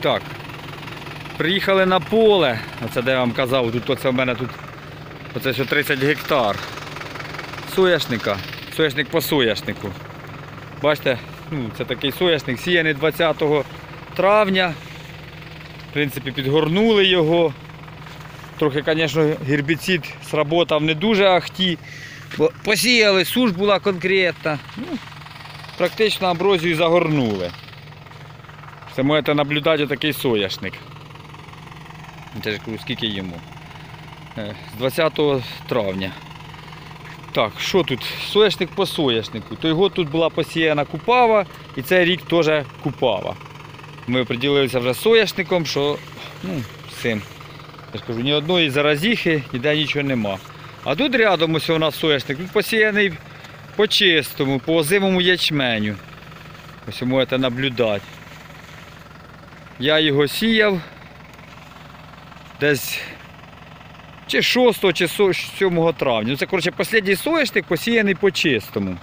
Так. Приїхали на поле. Оце де я вам казав, тут оце в мене тут оце що 30 гектар. Сояшника. Сояшник по сояшнику. Бачите, ну, це такий сояшник, сіяний 20 травня. В принципі, підгорнули його. Трохи, звісно, гербіцид сработав не дуже ахті. Посіяли, суш була конкретна. Ну, практично амброзію загорнули. Це можете наблюдати такий сояшник. Це ж скільки йому? Е, З 20 травня. Так, що тут? Сояшник по сояшнику. Той год тут була посіяна купава і цей рік теж купава. Ми приділилися вже сояшником, що ну, цим. Я ж кажу, ні одної заразіхи, ніде нічого нема. А тут рядом ось у нас сояшник, тут посіяний по чистому, по озимому ячменю. Ось можете наблюдати. Я його сіяв десь чи 6 чи 7 травня. Ну, це, коротше, останній соняшник посіяний по чистому.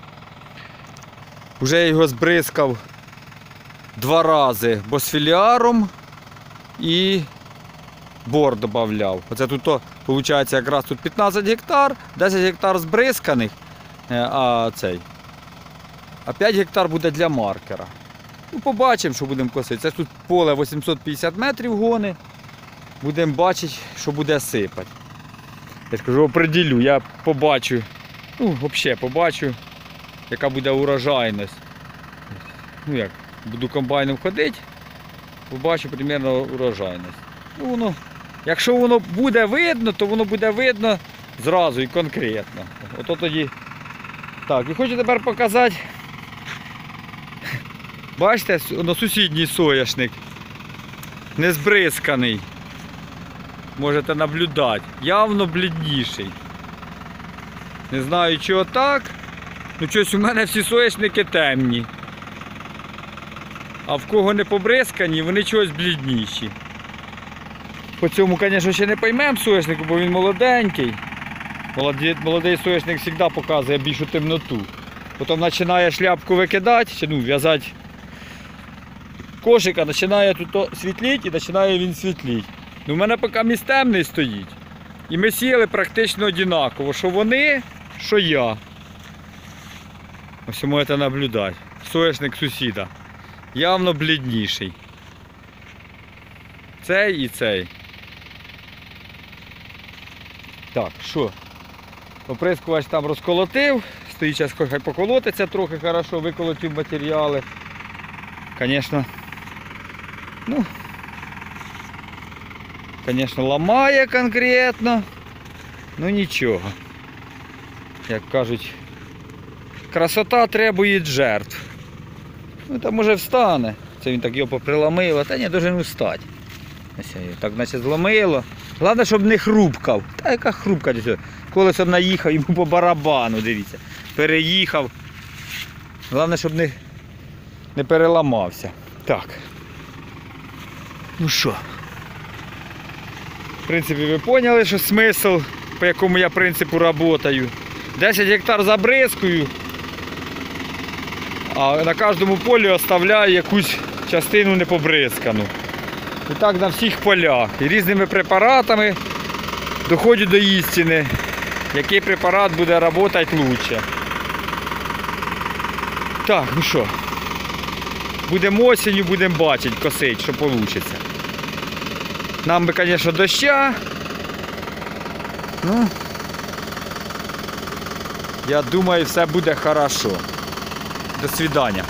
Уже я його збризкав два рази босфіліаром і бор додавав. Оце тут, то, виходить, якраз тут 15 гектар, 10 гектар збризканих, е, а цей. А 5 гектар буде для маркера. Ну, побачимо, що будемо косити. Це тут поле 850 метрів гони. Будемо бачити, що буде сипати. Я ж кажу, оприділю, я побачу, ну, взагалі побачу, яка буде урожайність. Ну як, буду комбайном ходити, побачу примерно урожайність. Ну, воно, якщо воно буде видно, то воно буде видно зразу і конкретно. Ото тоді. Так, і хочу тепер показати. Бачите, воно сусідній соняшник. Не збризканий. Можете наблюдати. Явно блідніший. Не знаю, чого так. Ну щось у мене всі соняшники темні. А в кого не побризкані, вони чогось блідніші. По цьому, звісно, ще не поймемо соняшнику, бо він молоденький. Молодий, молодий соняшник завжди показує більшу темноту. Потім починає шляпку викидати, ну, в'язати кошика, починає тут світліти і починає він світліти. Ну, в мене поки міст темний стоїть. І ми сіяли практично однаково, що вони, що я. Ось можете наблюдати. Соняшник сусіда. Явно блідніший. Цей і цей. Так, що? Оприскувач там розколотив, стоїть зараз хай поколотиться трохи хорошо, виколотив матеріали. Звісно, ну, звісно, ламає конкретно. Ну нічого. Як кажуть, красота требує жертв. Ну там може встане. Це він так його поприламило, та ні, дуже не встати. Так наче зломило. Головне, щоб не хрупкав. Та яка хрупка цього. Колесо наїхав йому по барабану, дивіться. Переїхав. Головне, щоб не, не переламався. Так. Ну що? В принципі, ви поняли, що смисл, по якому я принципу працюю. 10 гектар забризкую, а на кожному полі оставляю якусь частину непобризкану. І так на всіх полях. І різними препаратами доходжу до істини, який препарат буде працювати краще. Так, ну що, будемо осінню, будемо бачити, косить, що вийде. Нам би, звісно, доща. Ну, я думаю, все буде хорошо. До свидання.